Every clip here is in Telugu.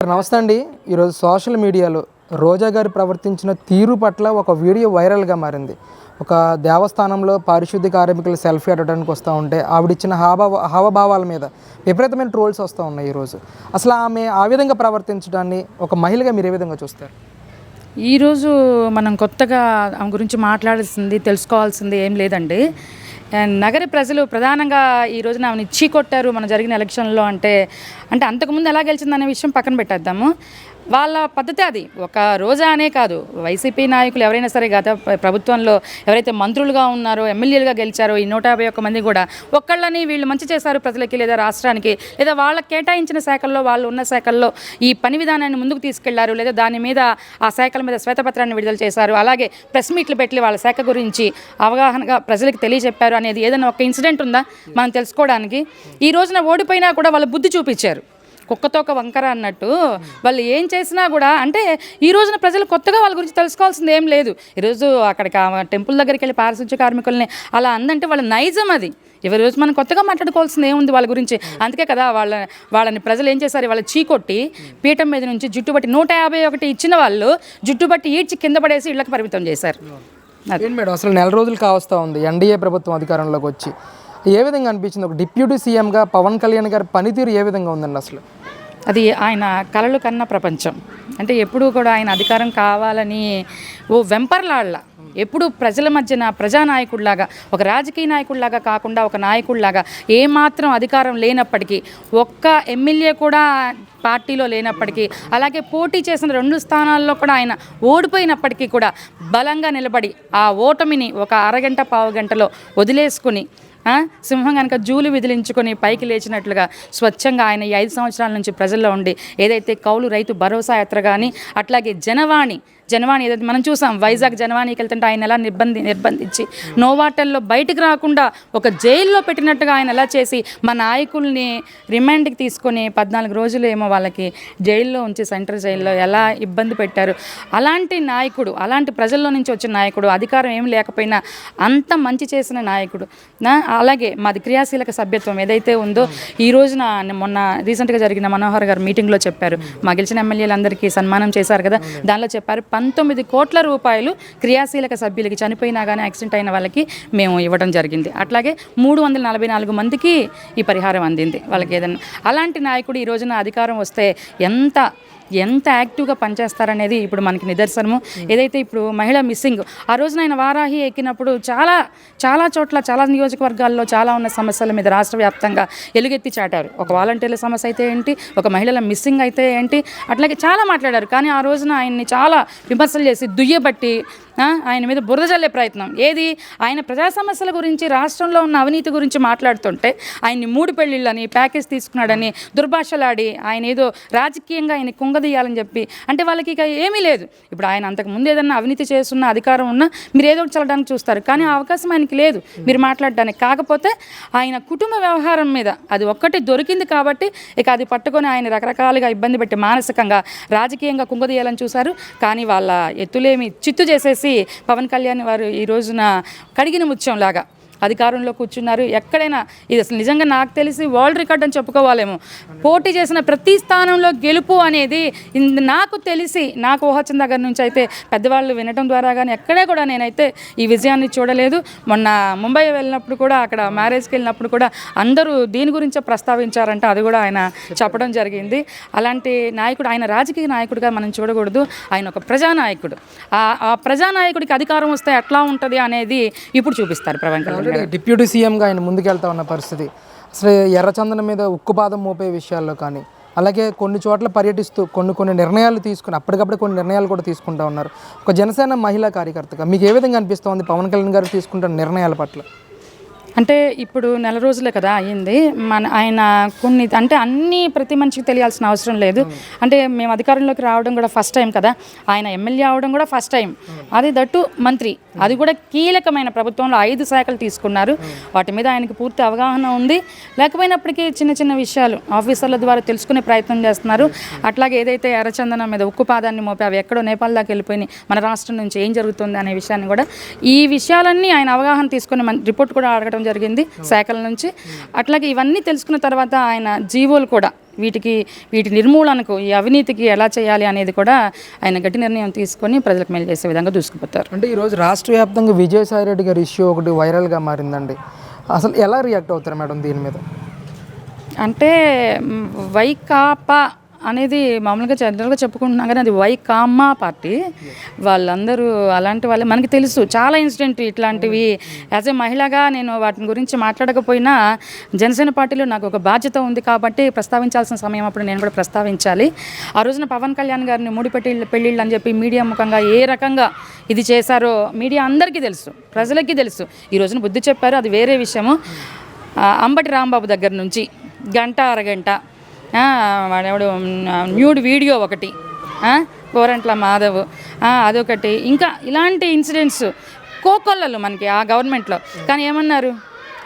నమస్తే అండి. ఈరోజు సోషల్ మీడియాలో రోజా గారు ప్రవర్తించిన తీరు పట్ల ఒక వీడియో వైరల్గా మారింది. ఒక దేవస్థానంలో పారిశుద్ధ్య కార్మికులు సెల్ఫీ అడగడానికి వస్తూ ఉంటే ఆవిడిచ్చిన హావభావ హావభావాల మీద విపరీతమైన ట్రోల్స్ వస్తూ ఉన్నాయి ఈరోజు. అసలు ఆమె ఆ విధంగా ప్రవర్తించడాన్ని ఒక మహిళగా మీరు ఏ విధంగా చూస్తారు? ఈరోజు మనం కొత్తగా ఆమె గురించి మాట్లాడాల్సింది తెలుసుకోవాల్సింది ఏం లేదండి. నగర ప్రజలు ప్రధానంగా ఈ రోజున ఆమెను ఇచ్చి కొట్టారు మన జరిగిన ఎలక్షన్లో అంటే అంటే అంతకుముందు ఎలా గెలిచిందనే విషయం పక్కన పెట్టేద్దాము. వాళ్ళ పద్ధతి అది. ఒక రోజా అనే కాదు. వైసీపీ నాయకులు ఎవరైనా సరే గత ప్రభుత్వంలో ఎవరైతే మంత్రులుగా ఉన్నారో ఎమ్మెల్యేలుగా గెలిచారో ఈ నూట యాభై ఒక్క మంది కూడా ఒక్కళ్ళని వీళ్ళు మంచి చేశారు ప్రజలకి లేదా రాష్ట్రానికి లేదా వాళ్ళకి కేటాయించిన శాఖల్లో వాళ్ళు ఉన్న శాఖల్లో ఈ పని విధానాన్ని ముందుకు తీసుకెళ్ళారు లేదా దాని మీద ఆ శాఖల మీద శ్వేతపత్రాన్ని విడుదల చేశారు. అలాగే ప్రెస్ మీట్లు పెట్టి వాళ్ళ శాఖ గురించి అవగాహనగా ప్రజలకు తెలియజెప్పారు అనేది ఏదైనా ఒక ఇన్సిడెంట్ ఉందా? మనం తెలుసుకోవడానికి. ఈ రోజున ఓడిపోయినా కూడా వాళ్ళు బుద్ధి చూపించారు. కుక్కతో ఒక వంకర అన్నట్టు వాళ్ళు ఏం చేసినా కూడా అంటే ఈ రోజున ప్రజలు కొత్తగా వాళ్ళ గురించి తెలుసుకోవాల్సింది ఏం లేదు. ఈరోజు అక్కడికి ఆ టెంపుల్ దగ్గరికి వెళ్ళి పారిశుద్ధ్య కార్మికుల్ని అలా అందంటే వాళ్ళ నైజం అది. ఎవరి రోజు మనం కొత్తగా మాట్లాడుకోవాల్సింది ఏముంది వాళ్ళ గురించి? అందుకే కదా వాళ్ళ వాళ్ళని ప్రజలు ఏం చేశారు? వాళ్ళ చీకొట్టి పీఠం మీద నుంచి జుట్టుబట్టి నూట యాభై ఒకటి ఇచ్చిన వాళ్ళు జుట్టుబట్టి ఈడ్చి కింద పడేసి ఇళ్ళకి పరిమితం చేశారు. అది. మేడం? అసలు నెల రోజులు కావస్తూ ఉంది. ఎన్డీఏ ప్రభుత్వం అధికారంలోకి వచ్చి. ఏ విధంగా అనిపించింది? ఒక డిప్యూటీ సీఎంగా పవన్ కళ్యాణ్ గారి పనితీరు ఏ విధంగా ఉందండి అసలు? అది ఆయన కలలు కన్న ప్రపంచం. అంటే ఎప్పుడూ కూడా ఆయన అధికారం కావాలని ఓ వెంపర్లాళ్ళ. ఎప్పుడు ప్రజల మధ్యన ప్రజానాయకుడిలాగా ఒక రాజకీయ నాయకుడిలాగా కాకుండా ఒక నాయకుడిలాగా ఏమాత్రం అధికారం లేనప్పటికీ ఒక్క ఎమ్మెల్యే కూడా పార్టీలో లేనప్పటికీ అలాగే పోటీ చేసిన రెండు స్థానాల్లో కూడా ఆయన ఓడిపోయినప్పటికీ కూడా బలంగా నిలబడి ఆ ఓటమిని ఒక అరగంట పావు గంటలో వదిలేసుకుని సింహం కనుక జూలు విదిలించుకొని పైకి లేచినట్లుగా స్వచ్ఛంగా ఆయన ఈ ఐదు సంవత్సరాల నుంచి ప్రజల్లో ఉండి ఏదైతే కౌలు రైతు భరోసా యాత్ర కానీ అట్లాగే జనవాణి జనవాణి ఏదైతే మనం చూసాం వైజాగ్ జనవాణికి వెళ్తుంటే ఆయన ఎలా నిర్బంధి నిర్బంధించి నోవాటల్లో బయటకు రాకుండా ఒక జైల్లో పెట్టినట్టుగా ఆయన ఎలా చేసి మా నాయకుల్ని రిమాండ్కి తీసుకొని పద్నాలుగు రోజులు ఏమో వాళ్ళకి జైల్లో ఉంచి సెంట్రల్ జైల్లో ఎలా ఇబ్బంది పెట్టారు. అలాంటి నాయకుడు అలాంటి ప్రజల్లో నుంచి వచ్చిన నాయకుడు అధికారం ఏం లేకపోయినా అంత మంచి చేసిన నాయకుడు నా అలాగే మాది క్రియాశీలక సభ్యత్వం ఏదైతే ఉందో ఈ రోజున మొన్న రీసెంట్గా జరిగిన మనోహర్ గారు మీటింగ్లో చెప్పారు. మా గెలిచిన ఎమ్మెల్యేలందరికీ సన్మానం చేశారు కదా దానిలో చెప్పారు పంతొమ్మిది కోట్ల రూపాయలు క్రియాశీలక సభ్యులకి చనిపోయినా కానీ యాక్సిడెంట్ అయిన వాళ్ళకి మేము ఇవ్వడం జరిగింది. అట్లాగే మూడు వందల నలభై నాలుగు మందికి ఈ పరిహారం అందింది. వాళ్ళకి ఏదైనా అలాంటి నాయకుడు ఈ రోజున అధికారం వస్తే ఎంత ఎంత యాక్టివ్గా పనిచేస్తారనేది ఇప్పుడు మనకి నిదర్శనము. ఏదైతే ఇప్పుడు మహిళ మిస్సింగ్ ఆ రోజున ఆయన వారాహి ఎక్కినప్పుడు చాలా చాలా చోట్ల చాలా నియోజకవర్గాల్లో చాలా ఉన్న సమస్యల మీద రాష్ట్ర వ్యాప్తంగా ఎలుగెత్తి చాటారు. ఒక వాలంటీర్ల సమస్య అయితే ఏంటి? ఒక మహిళల మిస్సింగ్ అయితే ఏంటి? అట్లాగే చాలా మాట్లాడారు. కానీ ఆ రోజున ఆయన్ని చాలా విమర్శలు చేసి దుయ్యబట్టి ఆయన మీద బురద జల్లే ప్రయత్నం. ఏది? ఆయన ప్రజా సమస్యల గురించి రాష్ట్రంలో ఉన్న అవినీతి గురించి మాట్లాడుతుంటే ఆయన్ని మూడు పెళ్ళిళ్ళని ప్యాకేజ్ తీసుకున్నాడని దుర్భాషలాడి ఆయన ఏదో రాజకీయంగా ఆయన కుంగదీయాలని చెప్పి అంటే వాళ్ళకి ఇక ఏమీ లేదు. ఇప్పుడు ఆయన అంతకు ముందు ఏదన్నా అవినీతి చేస్తున్న అధికారం ఉన్నా మీరు ఏదో ఒకటి చల్లడానికి చూస్తారు. కానీ ఆ అవకాశం ఆయనకి లేదు. మీరు మాట్లాడడానికి. కాకపోతే ఆయన కుటుంబ వ్యవహారం మీద అది ఒక్కటి దొరికింది కాబట్టి ఇక అది పట్టుకొని ఆయన రకరకాలుగా ఇబ్బంది పెట్టి మానసికంగా రాజకీయంగా కుంగదీయాలని చూశారు. కానీ వాళ్ళ ఎత్తులేమి చిత్తు చేసేసి పవన్ కళ్యాణ్ వారు ఈ రోజున కడిగిన ముత్యంలాగా అధికారంలో కూర్చున్నారు. ఎక్కడైనా ఇది అసలు నిజంగా నాకు తెలిసి వరల్డ్ రికార్డ్ అని చెప్పుకోవాలేమో. పోటీ చేసిన ప్రతి స్థానంలో గెలుపు అనేది నాకు తెలిసి నాకు ఊహొచ్చిన దగ్గర నుంచి అయితే పెద్దవాళ్ళు వినటం ద్వారా కానీ ఎక్కడే కూడా నేనైతే ఈ విజయాన్ని చూడలేదు. మొన్న ముంబై వెళ్ళినప్పుడు కూడా అక్కడ మ్యారేజ్కి వెళ్ళినప్పుడు కూడా అందరూ దీని గురించే ప్రస్తావించారంటే. అది కూడా ఆయన చెప్పడం జరిగింది. అలాంటి నాయకుడు ఆయన రాజకీయ నాయకుడిగా మనం చూడకూడదు. ఆయన ఒక ప్రజానాయకుడు. ఆ ప్రజానాయకుడికి అధికారం వస్తే ఎట్లా ఉంటుంది అనేది ఇప్పుడు చూపిస్తారు ప్రవీణ్ ఆల్రెడీ డిప్యూటీ సీఎంగా ఆయన ముందుకెళ్తా ఉన్న పరిస్థితి. అసలు ఎర్రచందనం మీద ఉక్కుపాదం మోపే విషయాల్లో కానీ అలాగే కొన్ని చోట్ల పర్యటిస్తూ కొన్ని కొన్ని నిర్ణయాలు తీసుకుని అప్పటికప్పుడు కొన్ని నిర్ణయాలు కూడా తీసుకుంటా ఉన్నారు. ఒక జనసేన మహిళా కార్యకర్తగా మీకు ఏ విధంగా అనిపిస్తోంది? పవన్ కళ్యాణ్ గారు తీసుకుంటున్న నిర్ణయాల పట్ల. అంటే ఇప్పుడు నెల రోజులే కదా అయ్యింది. మన ఆయన కొన్ని అంటే అన్నీ ప్రతి మనిషికి తెలియాల్సిన అవసరం లేదు. అంటే మేము అధికారంలోకి రావడం కూడా ఫస్ట్ టైం కదా. ఆయన ఎమ్మెల్యే అవడం కూడా ఫస్ట్ టైం అది దట్టు మంత్రి. అది కూడా కీలకమైన ప్రభుత్వంలో ఐదు శాఖలు తీసుకున్నారు. వాటి మీద ఆయనకి పూర్తి అవగాహన ఉంది. లేకపోయినప్పటికీ చిన్న చిన్న విషయాలు ఆఫీసర్ల ద్వారా తెలుసుకునే ప్రయత్నం చేస్తున్నారు. అట్లాగే ఏదైతే ఎర్రచందనం మీద ఉక్కు పాదాన్ని మోపి అవి ఎక్కడో నేపాల్ దాకా వెళ్ళిపోయినాయి. మన రాష్ట్రం నుంచి ఏం జరుగుతుంది అనే విషయాన్ని కూడా ఈ విషయాలన్నీ ఆయన అవగాహన తీసుకుని మన రిపోర్ట్ కూడా అడగడం జరిగింది శాఖల నుంచి. అట్లాగే ఇవన్నీ తెలుసుకున్న తర్వాత ఆయన జీవోలు కూడా వీటికి వీటి నిర్మూలనకు ఈ అవినీతికి ఎలా చేయాలి అనేది కూడా ఆయన గట్టి నిర్ణయం తీసుకొని ప్రజలకు మేలు చేసే విధంగా దూసుకుపోతారు. అంటే ఈరోజు రాష్ట్ర వ్యాప్తంగా విజయసాయి రెడ్డి గారి ఇష్యూ ఒకటి వైరల్గా మారిందండి. అసలు ఎలా రియాక్ట్ అవుతారు మేడం దీని మీద? అంటే వైకాపా అనేది మామూలుగా జనరల్గా చెప్పుకుంటున్నాం కానీ అది వైకామా పార్టీ. వాళ్ళందరూ అలాంటి వాళ్ళే. మనకి తెలుసు చాలా ఇన్సిడెంట్ ఇట్లాంటివి. యాజ్ ఏ మహిళగా నేను వాటిని గురించి మాట్లాడకపోయినా జనసేన పార్టీలో నాకు ఒక బాధ్యత ఉంది కాబట్టి ప్రస్తావించాల్సిన సమయం అప్పుడు నేను కూడా ప్రస్తావించాలి. ఆ రోజున పవన్ కళ్యాణ్ గారిని మూడి పెళ్ళిళ్ళు పెళ్ళిళ్ళు అని చెప్పి మీడియా ముఖంగా ఏ రకంగా ఇది చేశారో మీడియా అందరికీ తెలుసు ప్రజలకి తెలుసు. ఈ రోజున బుద్ధి చెప్పారు అది వేరే విషయము. అంబటి రాంబాబు దగ్గర నుంచి గంట అరగంట వాడెవడు? న్యూడ్ వీడియో ఒకటి. కోరంట్ల గోరంట్ల మాధవ్. అదొకటి. ఇంకా ఇలాంటి ఇన్సిడెంట్స్ కోకొల్లలు మనకి ఆ గవర్నమెంట్లో. కానీ ఏమన్నారు?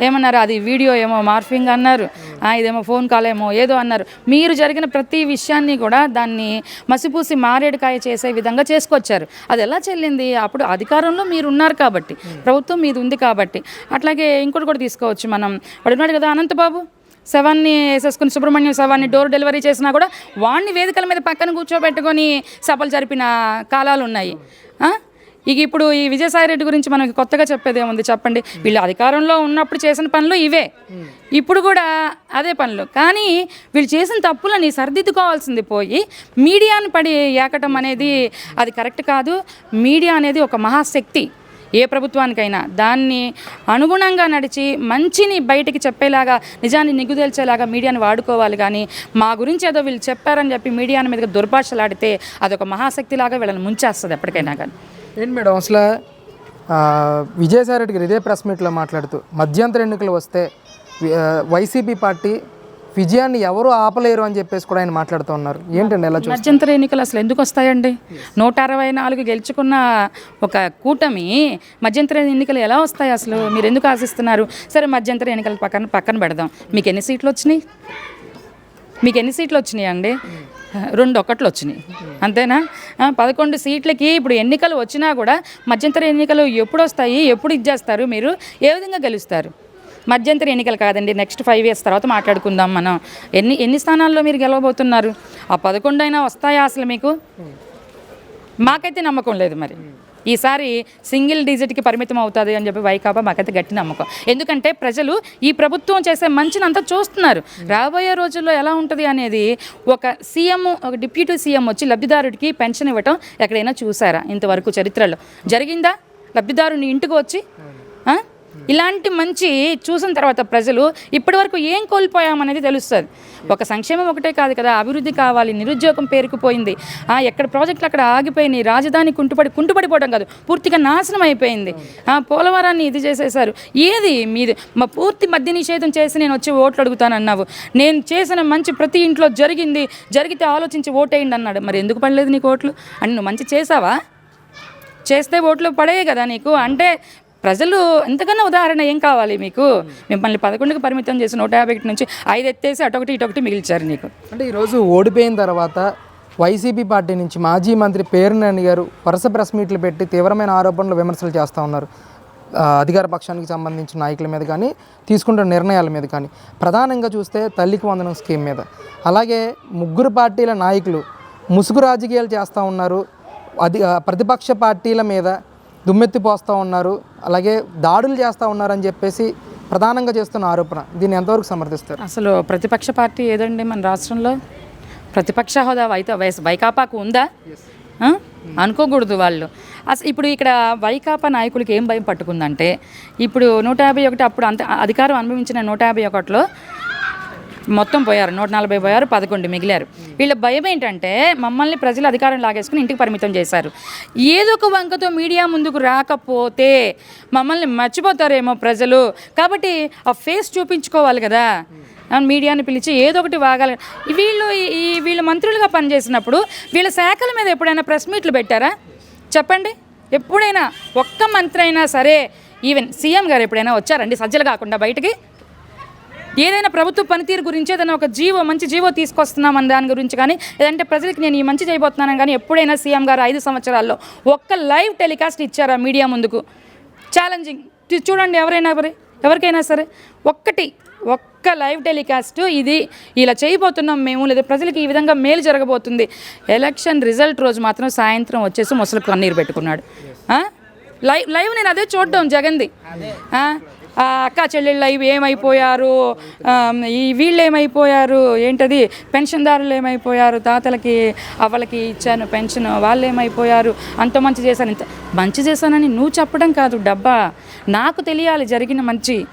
ఏమన్నారు? అది వీడియో ఏమో మార్ఫింగ్ అన్నారు. ఇదేమో ఫోన్ కాల్ ఏమో ఏదో అన్నారు. మీరు జరిగిన ప్రతి విషయాన్ని కూడా దాన్ని మసిపూసి మారేడుకాయ చేసే విధంగా చేసుకొచ్చారు. అది ఎలా చెల్లింది? అప్పుడు అధికారంలో మీరు ఉన్నారు కాబట్టి ప్రభుత్వం మీది ఉంది కాబట్టి. అట్లాగే ఇంకోటి కూడా తీసుకోవచ్చు మనం. వాడు ఉన్నాడు కదా అనంతబాబు? శవాన్ని వేసేసుకుని సుబ్రహ్మణ్యం శవాన్ని డోర్ డెలివరీ చేసినా కూడా వాడిని వేదికల మీద పక్కన కూర్చోబెట్టుకొని సభలు జరిపిన కాలాలు ఉన్నాయి. ఇక ఇప్పుడు ఈ విజయసాయి రెడ్డి గురించి మనకి కొత్తగా చెప్పేది ఏముంది చెప్పండి? వీళ్ళు అధికారంలో ఉన్నప్పుడు చేసిన పనులు ఇవే. ఇప్పుడు కూడా అదే పనులు. కానీ వీళ్ళు చేసిన తప్పులని సరిదిద్దుకోవాల్సింది పోయి మీడియాను పడి ఏకటం అనేది అది కరెక్ట్ కాదు. మీడియా అనేది ఒక మహాశక్తి. ఏ ప్రభుత్వానికైనా దాన్ని అనుగుణంగా నడిచి మంచిని బయటికి చెప్పేలాగా నిజాన్ని నిగ్గుదేల్చేలాగా మీడియాని వాడుకోవాలి కానీ మా గురించి ఏదో వీళ్ళు చెప్పారని చెప్పి మీడియాని మీదకి దుర్భాషలాడితే అదొక మహాశక్తిలాగా వీళ్ళని ముంచేస్తుంది ఎప్పటికైనా కానీ. ఏంటి మేడం అసలు విజయసాయి రెడ్డి గారు ఇదే ప్రెస్ మీట్లో మాట్లాడుతూ మధ్యంతర ఎన్నికలు వస్తే వైసీపీ పార్టీ విజయాన్ని ఎవరు ఆపలేరు అని చెప్పేసి కూడా ఆయన మాట్లాడుతూ ఉన్నారు. ఏంటండి ఎలా మధ్యంతర ఎన్నికలు అసలు ఎందుకు వస్తాయండి? నూట అరవై నాలుగు గెలుచుకున్న ఒక కూటమి మధ్యంతర ఎన్నికలు ఎలా వస్తాయి అసలు? మీరు ఎందుకు ఆశిస్తున్నారు? సరే మధ్యంతర ఎన్నికలు పక్కన పక్కన పెడదాం. మీకు ఎన్ని సీట్లు వచ్చినాయి? మీకు ఎన్ని సీట్లు వచ్చినాయి అండి? రెండు ఒకట్లు వచ్చినాయి. అంతేనా? పదకొండు సీట్లకి ఇప్పుడు ఎన్నికలు వచ్చినా కూడా మధ్యంతర ఎన్నికలు ఎప్పుడు వస్తాయి? ఎప్పుడు ఇచ్చేస్తారు మీరు ఏ విధంగా గెలుస్తారు? మధ్యంతర ఎన్నికలు కాదండి. నెక్స్ట్ ఫైవ్ ఇయర్స్ తర్వాత మాట్లాడుకుందాం మనం. ఎన్ని ఎన్ని స్థానాల్లో మీరు గెలవబోతున్నారు? ఆ పదకొండు అయినా వస్తాయా అసలు మీకు? మాకైతే నమ్మకం లేదు మరి. ఈసారి సింగిల్ డిజిట్కి పరిమితం అవుతుంది అని చెప్పి వైకాపా మాకైతే గట్టి నమ్మకం. ఎందుకంటే ప్రజలు ఈ ప్రభుత్వం చేసే మంచిని అంతా చూస్తున్నారు. రాబోయే రోజుల్లో ఎలా ఉంటుంది అనేది ఒక సీఎం ఒక డిప్యూటీ సీఎం వచ్చి లబ్ధిదారుడికి పెన్షన్ ఇవ్వటం ఎక్కడైనా చూసారా ఇంతవరకు చరిత్రలో? జరిగిందా? లబ్ధిదారుని ఇంటికి వచ్చి? ఇలాంటి మంచి చూసిన తర్వాత ప్రజలు ఇప్పటివరకు ఏం కోల్పోయామనేది తెలుస్తుంది. ఒక సంక్షేమం ఒకటే కాదు కదా అభివృద్ధి కావాలి నిరుద్యోగం పేరుకుపోయింది. ఆ, ఎక్కడ ప్రాజెక్టులు అక్కడ ఆగిపోయినాయి రాజధాని కుంటుపడి కుంటుపడిపోవడం కాదు పూర్తిగా నాశనం అయిపోయింది. ఆ, పోలవరాన్ని ఇది చేసేసారు ఏది మీది? మా పూర్తి మద్య నిషేధం చేసి నేను వచ్చి ఓట్లు అడుగుతాను అన్నావు నేను చేసిన మంచి ప్రతి ఇంట్లో జరిగింది జరిగితే ఆలోచించి ఓటేయండి అన్నాడు. మరి ఎందుకు పడలేదు నీకు ఓట్లు? అని నువ్వు మంచి చేసావా? చేస్తే ఓట్లు పడేవి కదా నీకు. అంటే ప్రజలు ఎంతకన్నా ఉదాహరణ ఏం కావాలి మీకు? మిమ్మల్ని పదకొండుకి పరిమితం చేసి నూట యాభై ఒకటి నుంచి ఐదు ఎత్తేసి అటొకటి ఇటొకటి మిగిల్చారు నీకు. అంటే ఈరోజు ఓడిపోయిన తర్వాత వైసీపీ పార్టీ నుంచి మాజీ మంత్రి పేరునాని గారు వరుస ప్రెస్ మీట్లు పెట్టి తీవ్రమైన ఆరోపణలు విమర్శలు చేస్తూ ఉన్నారు. అధికార పక్షానికి సంబంధించిన నాయకుల మీద కానీ తీసుకుంటున్న నిర్ణయాల మీద కానీ. ప్రధానంగా చూస్తే తల్లికి వందనం స్కీమ్ మీద. అలాగే ముగ్గురు పార్టీల నాయకులు ముసుగు రాజకీయాలు చేస్తూ ఉన్నారు. అది ప్రతిపక్ష పార్టీల మీద దుమ్మెత్తి పోస్తూ ఉన్నారు. అలాగే దాడులు చేస్తూ ఉన్నారని చెప్పేసి ప్రధానంగా చేస్తున్న ఆరోపణ. దీన్ని ఎంతవరకు సమర్థిస్తారు? అసలు ప్రతిపక్ష పార్టీ ఏదండి మన రాష్ట్రంలో? ప్రతిపక్ష హోదా వైత వైస్ వైకాపాకు ఉందా? అనుకోకూడదు వాళ్ళు. అసలు ఇప్పుడు ఇక్కడ వైకాపా నాయకులకి ఏం భయం పట్టుకుందంటే ఇప్పుడు నూట యాభై ఒకటి అప్పుడు అంత అధికారం అనుభవించిన నూట యాభై ఒకటిలో మొత్తం పోయారు. నూట నలభై పోయారు పదకొండు మిగిలారు. వీళ్ళ భయం ఏంటంటే మమ్మల్ని ప్రజలు అధికారం లాగేసుకుని ఇంటికి పరిమితం చేశారు. ఏదో ఒక వంకతో మీడియా ముందుకు రాకపోతే మమ్మల్ని మర్చిపోతారేమో ప్రజలు. కాబట్టి ఆ ఫేస్ చూపించుకోవాలి కదా. మీడియాని పిలిచి ఏదో ఒకటి వాగాలి. వీళ్ళు ఈ వీళ్ళు మంత్రులుగా పనిచేసినప్పుడు వీళ్ళ శాఖల మీద ఎప్పుడైనా ప్రెస్ మీట్లు పెట్టారా? చెప్పండి. ఎప్పుడైనా ఒక్క మంత్రి అయినా సరే ఈవెన్ సీఎం గారు ఎప్పుడైనా వచ్చారండి సజ్జలు కాకుండా బయటికి? ఏదైనా ప్రభుత్వ పనితీరు గురించి ఏదైనా ఒక జీవో మంచి జీవో తీసుకొస్తున్నామని దాని గురించి కానీ లేదంటే ప్రజలకు నేను ఈ మంచి చేయబోతున్నాను కానీ ఎప్పుడైనా సీఎం గారు ఐదు సంవత్సరాల్లో ఒక్క లైవ్ టెలికాస్ట్ ఇచ్చారా మీడియా ముందుకు? ఛాలెంజింగ్ చూడండి ఎవరైనా మరి ఎవరికైనా సరే ఒక్కటి ఒక్క లైవ్ టెలికాస్ట్ ఇది ఇలా చేయబోతున్నాం మేము లేదా ప్రజలకి ఈ విధంగా మేలు జరగబోతుంది. ఎలక్షన్ రిజల్ట్ రోజు మాత్రం సాయంత్రం వచ్చేసి ముసలి కన్నీరు పెట్టుకున్నాడు. లైవ్ లైవ్ నేను అదే చూడడం జగన్ది. అక్క చెల్లెళ్ళు అవి ఏమైపోయారు? ఈ వీళ్ళు ఏమైపోయారు? ఏంటది? పెన్షన్దారులు ఏమైపోయారు? తాతలకి అవ్వలకి ఇచ్చాను పెన్షన్ వాళ్ళు ఏమైపోయారు? అంత మంచి చేశాను ఇంత మంచి చేశానని నువ్వు చెప్పడం కాదు డబ్బా. నాకు తెలియాలి జరిగిన మంచి.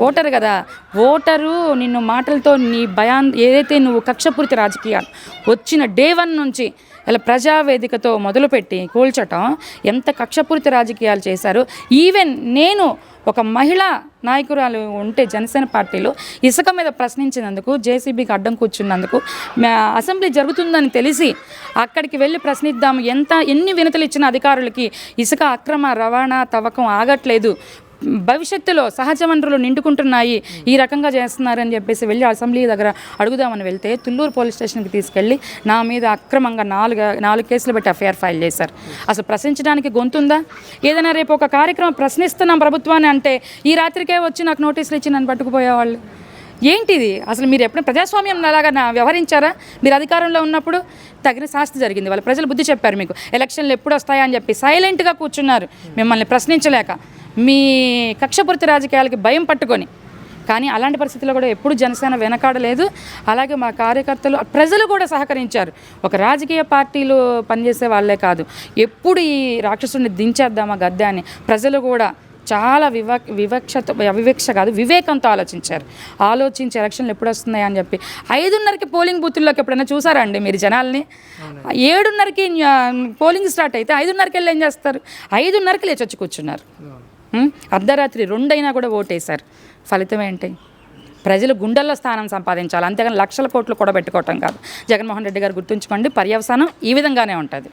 ఓటరు కదా. ఓటరు నిన్ను మాటలతో నీ భయాన్ ఏదైతే నువ్వు కక్షపూరిత రాజకీయాలు వచ్చిన డే వన్ నుంచి ఇలా ప్రజావేదికతో మొదలుపెట్టి కూల్చటం ఎంత కక్షపూరిత రాజకీయాలు చేశారు. ఈవెన్ నేను ఒక మహిళా నాయకురాలు ఉంటే జనసేన పార్టీలో ఇసుక మీద ప్రశ్నించినందుకు జేసీబీకి అడ్డం కూర్చున్నందుకు అసెంబ్లీ జరుగుతుందని తెలిసి అక్కడికి వెళ్ళి ప్రశ్నిద్దాము ఎంత ఎన్ని వినతులు ఇచ్చిన అధికారులకి ఇసుక అక్రమ రవాణా తవ్వకం ఆగట్లేదు. భవిష్యత్తులో సహజ వనరులు నిండుకుంటున్నాయి ఈ రకంగా చేస్తున్నారని చెప్పేసి వెళ్ళి అసెంబ్లీ దగ్గర అడుగుదామని వెళ్తే తుళ్ళూరు పోలీస్ స్టేషన్కి తీసుకెళ్ళి నా మీద అక్రమంగా నాలుగు నాలుగు కేసులు పెట్టి ఎఫ్ఐఆర్ ఫైల్ చేశారు. అసలు ప్రశ్నించడానికి గొంతుందా? ఏదైనా రేపు ఒక కార్యక్రమం ప్రశ్నిస్తున్నాం ప్రభుత్వాన్ని అంటే ఈ రాత్రికే వచ్చి నాకు నోటీసులు ఇచ్చి నన్ను పట్టుకుపోయేవాళ్ళు. ఏంటిది అసలు మీరు ఎప్పుడు ప్రజాస్వామ్యం అలాగా నా వ్యవహరించారా? మీరు అధికారంలో ఉన్నప్పుడు తగిన శాస్తి జరిగింది. వాళ్ళ ప్రజలు బుద్ధి చెప్పారు మీకు. ఎలక్షన్లు ఎప్పుడు వస్తాయా అని చెప్పి సైలెంట్గా కూర్చున్నారు. మిమ్మల్ని ప్రశ్నించలేక. మీ కక్షపూరిత రాజకీయాలకి భయం పట్టుకొని. కానీ అలాంటి పరిస్థితుల్లో కూడా ఎప్పుడు జనసేన వెనకాడలేదు. అలాగే మా కార్యకర్తలు ప్రజలు కూడా సహకరించారు. ఒక రాజకీయ పార్టీలు పనిచేసే వాళ్ళే కాదు. ఎప్పుడు ఈ రాక్షసుడిని దించేద్దామా గద్దె అని ప్రజలు కూడా చాలా వివ వివక్షత వివక్ష కాదు వివేకంతో ఆలోచించారు. ఆలోచించి ఎలక్షన్లు ఎప్పుడు వస్తున్నాయి అని చెప్పి. ఐదున్నరకి పోలింగ్ బూతుల్లోకి ఎప్పుడైనా చూసారా అండి మీరు జనాల్ని? ఏడున్నరకి పోలింగ్ స్టార్ట్ అయితే ఐదున్నరకి వెళ్ళి ఏం చేస్తారు? ఐదున్నరకి లేచి వచ్చి కూర్చున్నారు? అర్ధరాత్రి రెండైనా కూడా ఓటేశారు. ఫలితం ఏంటి? ప్రజలు గుండెల్లో స్థానం సంపాదించాలి. అంతేగాని లక్షల కోట్లు కూడా పెట్టుకోవటం కాదు. జగన్మోహన్ రెడ్డి గారు గుర్తుంచుకోండి పర్యవసానం ఈ విధంగానే ఉంటుంది.